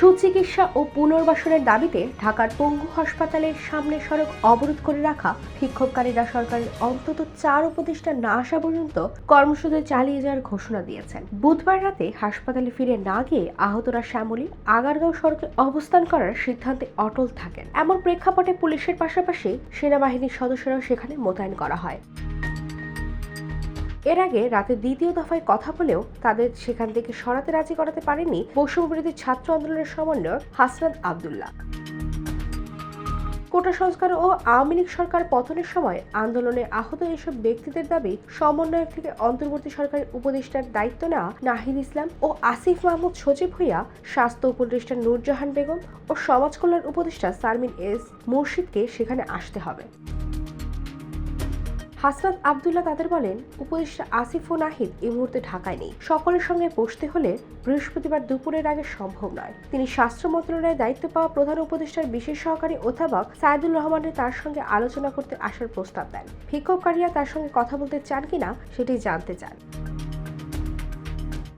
সুচিকিৎসা ও পুনর্বাসনের দাবিতে ঢাকার পঙ্গু হাসপাতালের সামনে সড়ক অবরোধ করে রাখা বিক্ষোভকারীরা সরকারের অন্তত চার উপদেষ্টা না আসা পর্যন্ত কর্মসূচি চালিয়ে যাওয়ার ঘোষণা দিয়েছেন। বুধবার রাতে হাসপাতালে ফিরে না গিয়ে আহতরা শ্যামলী, আগারগাঁও সড়কে অবস্থান করার সিদ্ধান্তে অটল থাকেন। এমন প্রেক্ষাপটে পুলিশের পাশাপাশি সেনাবাহিনীর সদস্যরাও সেখানে মোতায়েন করা হয়। এর আগে রাতে দ্বিতীয় দফায় কথা বলেও তাদের সেখান থেকে সরাতে রাজি করাতে পারেনি বৈষম্যবিরোধী ছাত্র আন্দোলনের সমন্বয় হাসনাত আবদুল্লাহ। কোটা সংস্কার ও আওয়ামী লীগ সরকার পতনের সময় আন্দোলনে আহত এসব ব্যক্তিদের দাবি সমন্বয়ক থেকে অন্তর্বর্তী সরকারের উপদেষ্টার দায়িত্ব নেওয়া নাহিদ ইসলাম ও আসিফ মাহমুদ সচিব হইয়া স্বাস্থ্য উপদেষ্টা নূরজাহান বেগম ও সমাজ কল্যাণ উপদেষ্টা সারমিন এস মুর্শিদকে সেখানে আসতে হবে। হাসনাত আবদুল্লাহ তাদের বলেন, উপদেষ্টা আসিফ ও নাহিদ এই মুহূর্তে ঢাকায় নেই। সকলের সঙ্গে বসতে হলে বৃহস্পতিবার দুপুরের আগে সম্ভব নয়। তিনি স্বাস্থ্য মন্ত্রণালয়ের দায়িত্ব পাওয়া প্রধান উপদেষ্টার বিশেষ সহকারী অধ্যাপক সাইদুল রহমানের তার সঙ্গে আলোচনা করতে আসার প্রস্তাব দেন। বিক্ষোভকারীরা তার সঙ্গে কথা বলতে চান কিনা সেটি জানতে চান।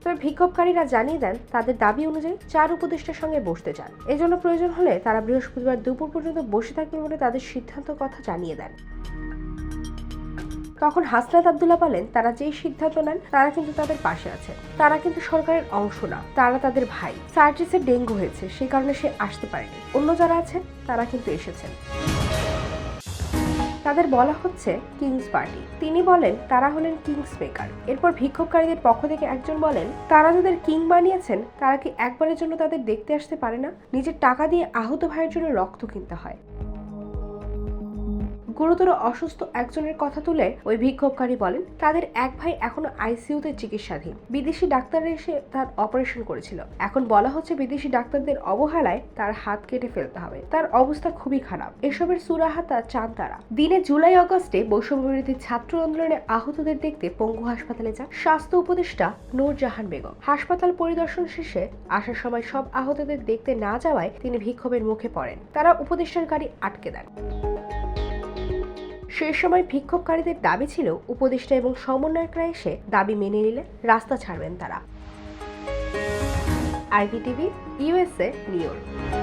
তবে বিক্ষোভকারীরা জানিয়ে দেন, তাদের দাবি অনুযায়ী চার উপদেষ্টার সঙ্গে বসতে চান। এজন্য প্রয়োজন হলে তারা বৃহস্পতিবার দুপুর পর্যন্ত বসে থাকবে বলে তাদের সিদ্ধান্ত কথা জানিয়ে দেন। তখন হাসনাত আবদুল্লাহ বলেন, তারা যেই সিদ্ধান্ত নেন, তারা কিন্তু তাদের পাশে আছে। তারা কিন্তু সরকারের অংশ না, তারা তাদের ভাই। সার্জিসের ডেঙ্গু হয়েছে, সেই কারণে সে আসতে পারেনি। অন্য যারা আছেন, তারা কিন্তু এসেছেন। তাদের বলা হচ্ছে কিংস পার্টি। তিনি বলেন, তারা হলেন কিংস মেকার। এরপর বিক্ষোভকারীদের পক্ষ থেকে একজন বলেন, তারা যাদের কিং বানিয়েছেন, তারা কি একবারের জন্য তাদের দেখতে আসতে পারে না? নিজের টাকা দিয়ে আহত ভাইয়ের জন্য রক্ত কিনতে হয়। গুরুতর অসুস্থ একজনের কথা তুলে ওই বিক্ষোভকারী বলেন, তাদের এক ভাই এখনও আইসিইউতে চিকিৎসাধীন। বিদেশি ডাক্তাররা এসে তার অপারেশন করেছিল। এখন বলা হচ্ছে বিদেশি ডাক্তারদের অবহেলায় তার হাত কেটে ফেলতে হবে। তার অবস্থা খুবই খারাপ। এসবের সুরাহাতা চান তারা। দিনে জুলাই আগস্টে বৈষম্যবিরোধী ছাত্র আন্দোলনে আহতদের দেখতে পঙ্গু হাসপাতালে যান স্বাস্থ্য উপদেষ্টা নূরজাহান বেগম। হাসপাতাল পরিদর্শন শেষে আসার সময় সব আহতদের দেখতে না যাওয়ায় তিনি বিক্ষোভের মুখে পড়েন। তারা উপদেষ্টার গাড়ি আটকে দেন। সে সময় বিক্ষোভকারীদের দাবি ছিল উপদেষ্টা এবং সমন্বয়করা এসে দাবি মেনে নিলে রাস্তা ছাড়বেন তারা। IBTV USA new York